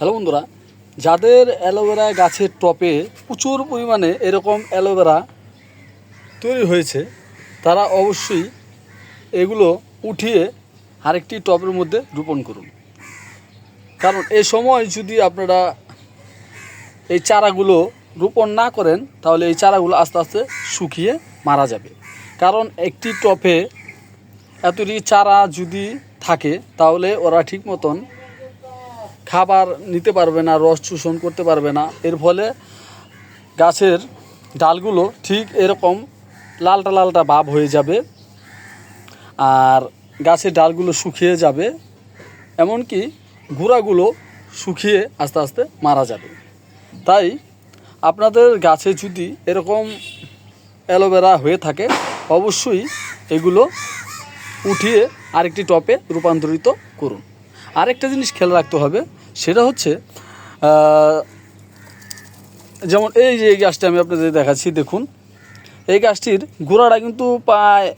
Hello বন্ধুরা, যাদের aloe vera গাছের টপে প্রচুর পরিমাণে এরকম অ্যালোভেরা তৈরি হয়েছে, তারা অবশ্যই এগুলো উঠিয়ে আরেকটি টবের মধ্যে রোপণ করুন। কারণ এই সময় যদি আপনারা এই চারাগুলো রোপণ না করেন, তাহলে এই চারাগুলো আস্তে আস্তে শুকিয়ে মারা যাবে। কারণ একটি টপে এতটি চারা যদি থাকে, তাহলে ওরা ঠিক মতন খাবার নিতে পারবে না, রস শোষণ করতে পারবে না। এর ফলে গাছের ডালগুলো ঠিক এরকম লালটা লালটা ভাব হয়ে যাবে আর গাছের ডালগুলো শুকিয়ে যাবে, এমনকি গুঁড়াগুলো শুকিয়ে আস্তে আস্তে মারা যাবে। তাই আপনাদের গাছে যদি এরকম অ্যালোভেরা হয়ে থাকে, অবশ্যই এগুলো উঠিয়ে আরেকটি টপে রূপান্তরিত করুন। আরেকটা জিনিস খেয়াল রাখতে হবে সেটা হচ্ছে যেমন এই যে এই গাছটি আমি আপনাদের দেখাচ্ছি, দেখুন, এই গাছটির গোড়াটা কিন্তু প্রায়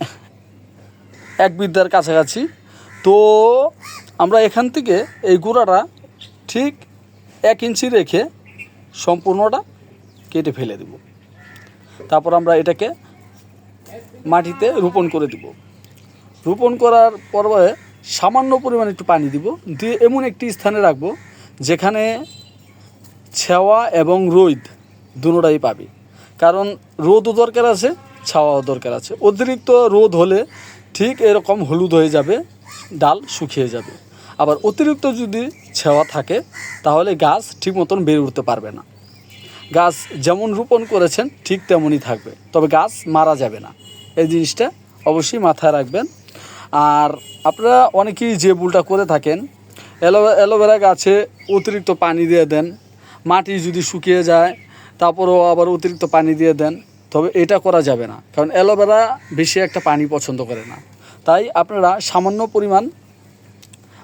এক বিদ্যার কাছাকাছি। তো আমরা এখান থেকে এই গোড়াটা ঠিক এক ইঞ্চি রেখে সম্পূর্ণটা কেটে ফেলে দেব। তারপর আমরা এটাকে মাটিতে রোপণ করে দিব। রোপণ করার পর্বে সামান্য পরিমাণে একটু পানি দিব, দিয়ে এমন একটি স্থানে রাখব যেখানে ছাওয়া এবং রোদ দুটোটাই পাবে। কারণ রোদও দরকার আছে, ছাওয়াও দরকার আছে। অতিরিক্ত রোদ হলে ঠিক এরকম হলুদ হয়ে যাবে, ডাল শুকিয়ে যাবে। আবার অতিরিক্ত যদি ছাওয়া থাকে, তাহলে গাছ ঠিক মতন বেড়ে উঠতে পারবে না। গাছ যেমন রোপণ করেছেন, ঠিক তেমনই থাকবে। তবে গাছ মারা যাবে না। এই জিনিসটা অবশ্যই মাথায় রাখবেন। আর আপনারা অনেকেই যে ভুলটা করে থাকেন, অ্যালো অ্যালোভেরা গাছে অতিরিক্ত পানি দিয়ে দেন, মাটি যদি শুকিয়ে যায়, তারপরেও আবার অতিরিক্ত পানি দিয়ে দেন, তবে এটা করা যাবে না, কারণ অ্যালোভেরা বেশি একটা পানি পছন্দ করে না। তাই আপনারা সামান্য পরিমাণ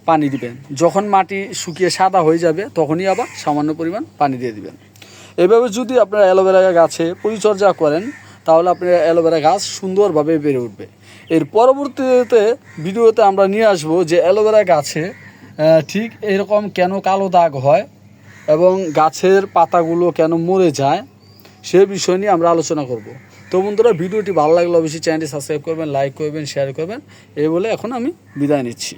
পানি দিবেন। যখন মাটি শুকিয়ে সাদা হয়ে যাবে, তখনই আবার সামান্য পরিমাণ পানি দিয়ে দিবেন। এভাবে যদি আপনারা অ্যালোভেরা গাছে পরিচর্যা করেন তাহলে আপনার অ্যালোভেরা গাছ সুন্দরভাবে বেড়ে উঠবে। এর পরবর্তীতে ভিডিওতে আমরা নিয়ে আসব যে অ্যালোভেরা গাছে ঠিক এরকম কেন কালো দাগ হয় এবং গাছের পাতাগুলো কেন মরে যায়, সে বিষয় নিয়ে আমরা আলোচনা করব। তো বন্ধুরা, ভিডিওটি ভালো লাগলে অবশ্যই চ্যানেলটি সাবস্ক্রাইব করবেন, লাইক করবেন শেয়ার করবেন, এই বলে এখন আমি বিদায় নিচ্ছি।